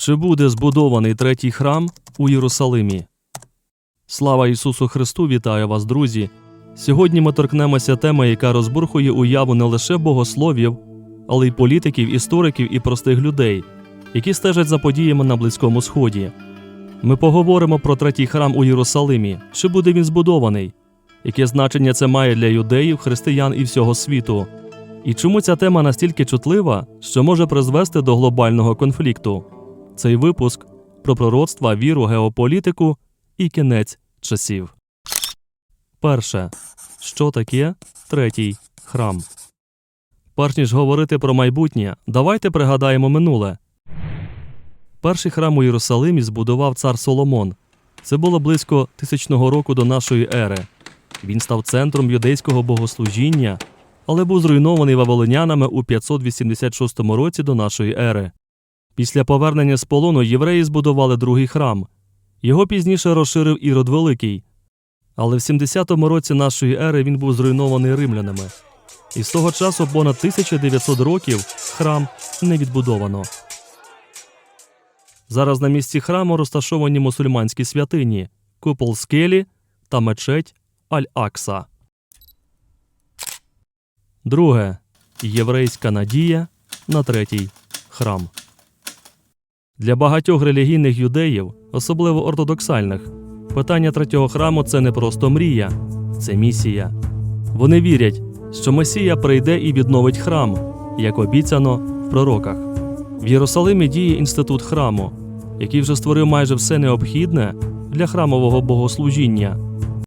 Чи буде збудований третій храм у Єрусалимі? Слава Ісусу Христу! Вітаю вас, друзі! Сьогодні ми торкнемося теми, яка розбурхує уяву не лише богословів, але й політиків, істориків і простих людей, які стежать за подіями на Близькому Сході. Ми поговоримо про третій храм у Єрусалимі, чи буде він збудований, яке значення це має для юдеїв, християн і всього світу, і чому ця тема настільки чутлива, що може призвести до глобального конфлікту. Цей випуск про пророцтва, віру, геополітику і кінець часів. Перше. Що таке третій храм? Перш ніж говорити про майбутнє, давайте пригадаємо минуле. Перший храм у Єрусалимі збудував цар Соломон. Це було близько тисячного року до нашої ери. Він став центром юдейського богослужіння, але був зруйнований вавилонянами у 586 році до нашої ери. Після повернення з полону євреї збудували другий храм. Його пізніше розширив Ірод Великий. Але в 70-му році нашої ери він був зруйнований римлянами. І з того часу понад 1900 років храм не відбудовано. Зараз на місці храму розташовані мусульманські святині, купол скелі та мечеть Аль-Акса. Друге. Єврейська надія на третій храм. Для багатьох релігійних юдеїв, особливо ортодоксальних, питання третього храму це не просто мрія, це місія. Вони вірять, що Месія прийде і відновить храм, як обіцяно в пророках. В Єрусалимі діє інститут храму, який вже створив майже все необхідне для храмового богослужіння.